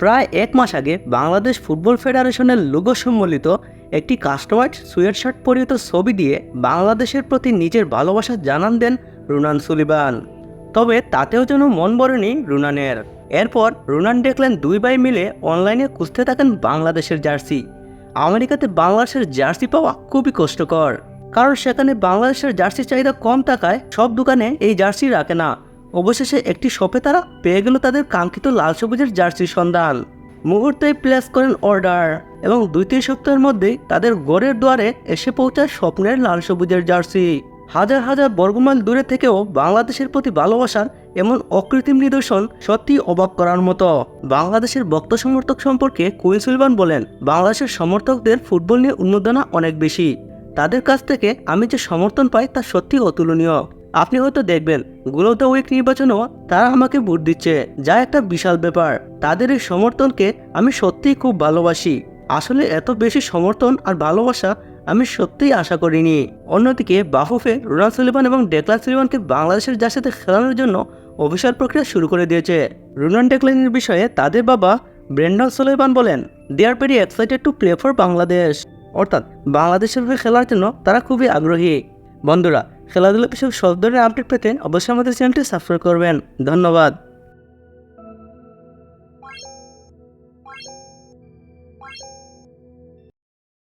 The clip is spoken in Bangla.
প্রায় এক মাস আগে বাংলাদেশ ফুটবল ফেডারেশনের লোগো সম্বলিত একটি কাস্টমাইজ সুয়েট শার্ট পরিহিত ছবি দিয়ে বাংলাদেশের প্রতি নিজের ভালোবাসা জানান দেন রুনান সুলিবান তবে তাতেও যেন মন বরেনি রুনানের। এরপর রুনান দেখলেন দুই ভাই মিলে অনলাইনে খুঁজতে থাকেন বাংলাদেশের জার্সি। আমেরিকাতে বাংলাদেশের জার্সি পাওয়া খুবই কষ্টকর। কারণ সেখানে বাংলাদেশের জার্সি চাহিদা কম থাকায় সব দোকানে এই জার্সি রাখে না। অবশেষে একটি শপে তারা পেয়ে গেল তাদের কাঙ্ক্ষিত লাল সবুজের জার্সির সন্ধান। মুহূর্তেই প্লেস করেন অর্ডার এবং দুই তিন সপ্তাহের মধ্যেই তাদের গড়ের দুয়ারে এসে পৌঁছায় স্বপ্নের লাল সবুজের জার্সি। হাজার হাজার বর্গমাইল দূরে থেকেও বাংলাদেশের প্রতি ভালোবাসার এমন অকৃত্রিম নিদর্শন সত্যি অবাক করার মতো। বাংলাদেশের ভক্ত সমর্থক সম্পর্কে কুইন সুলবান বলেন, বাংলাদেশের সমর্থকদের ফুটবল নিয়ে উন্মাদনা অনেক বেশি। তাদের কাছ থেকে আমি যে সমর্থন পাই তা সত্যি অতুলনীয়। আপনি হয়তো দেখবেনগুলো উইক নির্বাচনেও তারা আমাকে ভোট দিচ্ছে। যা একটা বিশাল ব্যাপার। তাদের এই সমর্থনকে আমি সত্যিই খুব ভালোবাসি। আসলে এত বেশি সমর্থন আর ভালোবাসা আমি সত্যিই আশা করিনি। অন্যদিকে, বাফুফে রোনাল্ড সুলিভান এবং ডেকলান সুলিভানকে বাংলাদেশের যার সাথে খেলানোর জন্য অভিসার প্রক্রিয়া শুরু করে দিয়েছে। রোনান ডেকলানের বিষয়ে তাদের বাবা ব্রেন্ডন সুলেমান বলেন they are very excited to play for Bangladesh অর্থাৎ, বাংলাদেশের হয়ে খেলার জন্য তারা খুবই আগ্রহী। বন্ধুরা খেলাধুলা বিষয়ক সব ধরনের আপডেট পেতে অবশ্যই আমাদের চ্যানেলটি সাবস্ক্রাইব করবেন। ধন্যবাদ।